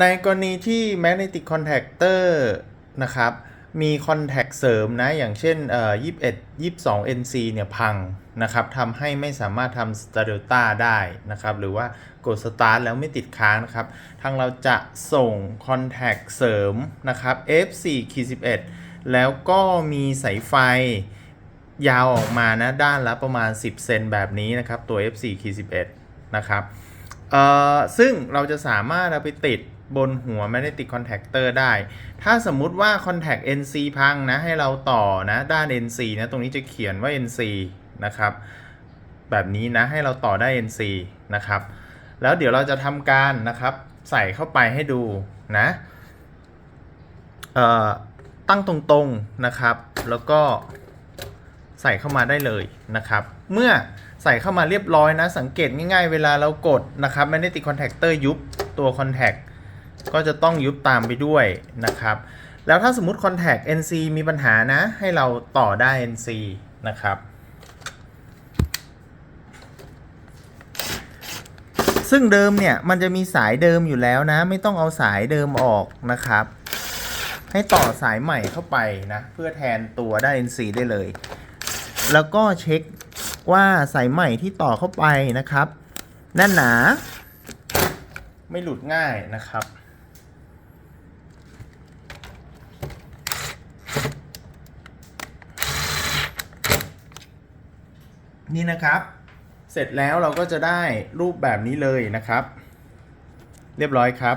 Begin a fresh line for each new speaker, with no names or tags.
ในกรณีที่ magnetic contactor นะครับ มี contact เสริมนะ อย่างเช่นเอ่อ21 22 NC เนี่ยพังนะครับทำให้ไม่สามารถทำ Stadota ได้นะครับ หรือว่ากด start แล้วไม่ติดค้างนะครับ ทางเราจะส่ง contact เสริมนะครับ F4 11 แล้วก็มีสายไฟยาวออกมานะ ด้านละประมาณ 10 เซนแบบนี้นะครับ ตัว F4 11 นะครับ เอ่อ ซึ่งเราจะสามารถเอาไปติด บนหัว magnetic contactor ได้ ถ้าสมมุติว่า contact NC พังนะ ให้เราต่อนะด้าน NC นะ ตรงนี้จะเขียนว่า NC นะครับ แบบนี้นะ ให้เราต่อได้ NC นะครับ แล้วเดี๋ยวเราจะทำการนะครับ ใส่เข้าไปให้ดูนะตั้งตรงๆนะครับ แล้วก็ใส่เข้ามาได้เลยนะครับ เมื่อใส่เข้ามาเรียบร้อยนะ สังเกตง่ายๆ เวลาเรากดนะครับ magnetic contactor ยุบตัว contact ก็จะต้องยุบตามไปด้วยนะครับ แล้วถ้าสมมติ contact NC มีปัญหานะ ให้เราต่อได้ NC นะครับ ซึ่งเดิมเนี่ย มันจะมีสายเดิมอยู่แล้วนะ ไม่ต้องเอาสายเดิมออกนะครับ ให้ต่อสายใหม่เข้าไปนะ เพื่อแทนตัวได้ NC ได้เลย แล้วก็เช็คว่าสายใหม่ที่ต่อเข้าไปนะครับแน่นหนา ไม่หลุดง่ายนะครับ นี่นะครับ เสร็จแล้วเราก็จะได้รูปแบบนี้เลยนะครับ เรียบร้อยครับ